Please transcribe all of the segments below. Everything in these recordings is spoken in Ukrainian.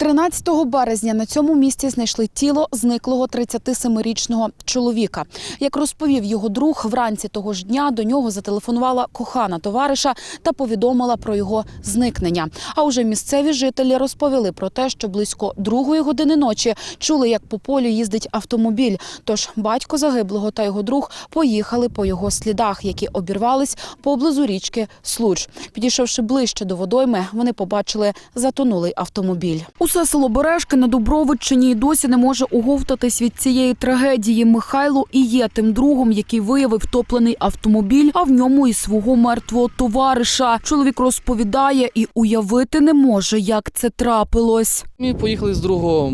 13 березня на цьому місці знайшли тіло зниклого 37-річного чоловіка. Як розповів його друг, вранці того ж дня до нього зателефонувала кохана товариша та повідомила про його зникнення. А уже місцеві жителі розповіли про те, що близько другої години ночі чули, як по полю їздить автомобіль. Тож батько загиблого та його друг поїхали по його слідах, які обірвались поблизу річки Случ. Підійшовши ближче до водойми, вони побачили затонулий автомобіль. Усе село Бережки на Дубровиччині й досі не може оговтатись від цієї трагедії. Михайло і є тим другом, який виявив топлений автомобіль, а в ньому і свого мертвого товариша. Чоловік розповідає і уявити не може, як це трапилось. Ми поїхали з другого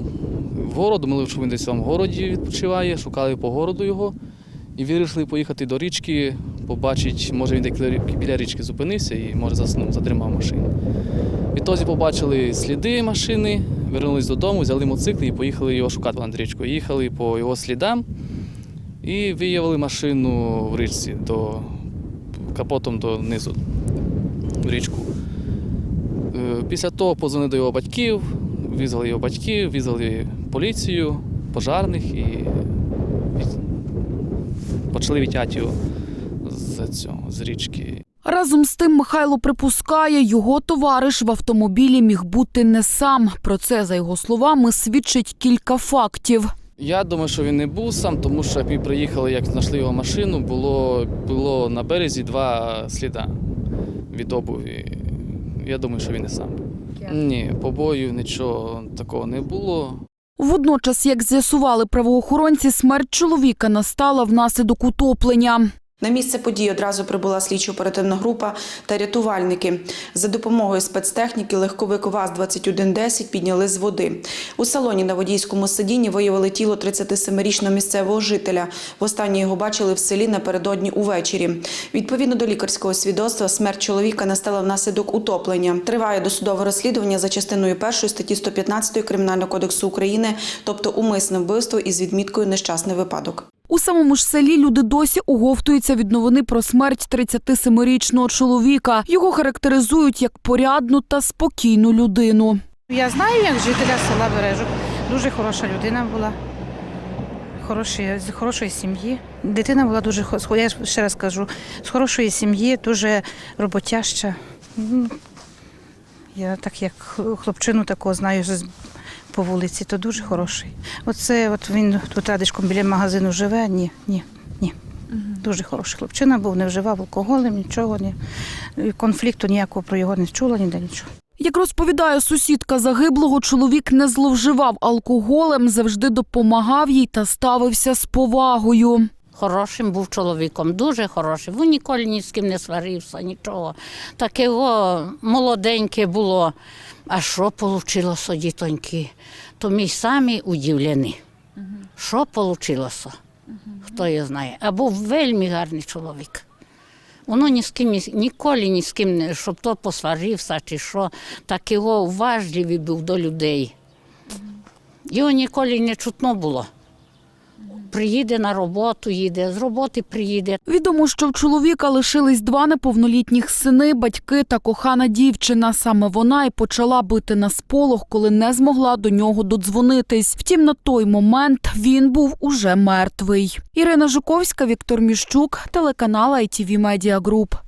в город, що він десь в городі відпочиває, шукали по городу його і вирішили поїхати до річки, побачити, може він десь біля річки зупинився і може заснув, затримав машину. Відтоді побачили сліди машини, вернулись додому, взяли мотоцикли і поїхали його шукати над річкою. Їхали по його слідам і виявили машину в річці до капотом донизу в річку. Е, Після того позвонили до його батьків, визвали його батьків, визвали поліцію, пожарних і почали відтягати його з, цього, з річки. Разом з тим Михайло припускає, його товариш в автомобілі міг бути не сам. Про це, за його словами, свідчить кілька фактів. Я думаю, що він не був сам, тому що як ми приїхали, як знайшли його машину, було, було на березі два сліда від обуві. Я думаю, що він не сам. Ні, побою, нічого такого не було. Водночас, як з'ясували правоохоронці, смерть чоловіка настала внаслідок утоплення. На місце події одразу прибула слідчо-оперативна група та рятувальники. За допомогою спецтехніки легковик ВАЗ-2110 підняли з води. У салоні на водійському сидінні виявили тіло 37-річного місцевого жителя. Востаннє його бачили в селі напередодні увечері. Відповідно до лікарського свідоцтва, смерть чоловіка настала внаслідок утоплення. Триває досудове розслідування за частиною першої статті 115 Кримінального кодексу України, тобто умисне вбивство із відміткою нещасний випадок. У самому ж селі люди досі оговтуються від новини про смерть 37-річного чоловіка. Його характеризують як порядну та спокійну людину. Я знаю, як жителя села Бережок. Дуже хороша людина була. Хороші, з хорошої сім'ї. Дитина була дуже я ще раз кажу, з хорошої сім'ї, дуже роботяща. Я так як хлопчину такого знаю по вулиці, то дуже хороший. Оце от він тут радишком біля магазину живе. Ні, ні, ні. Дуже хороший хлопчина був, не вживав алкоголем, нічого, ні. конфлікту ніякого про його не чула, ніде нічого. Як розповідає сусідка загиблого, чоловік не зловживав алкоголем, завжди допомагав їй та ставився з повагою. Хорошим був чоловіком, дуже хорошим. Він ніколи ні з ким не сварився, нічого. Таке о, молоденьке було. А що вийшло, дітоньки? То ми самі удивлені. Що вийшло? Хто його знає. А був вельми гарний чоловік. Воно ні з ким ніколи ні з ким, не- щоб то посварився чи що. Так його уважливий був до людей. Його ніколи не чутно було. Приїде на роботу, їде, з роботи приїде. Відомо, що в чоловіка лишились два неповнолітніх сини, батьки та кохана дівчина. Саме вона і почала бити на сполох, коли не змогла до нього додзвонитись. Втім, на той момент він був уже мертвий. Ірина Жуковська, Віктор Міщук, телеканал ITV Media Group.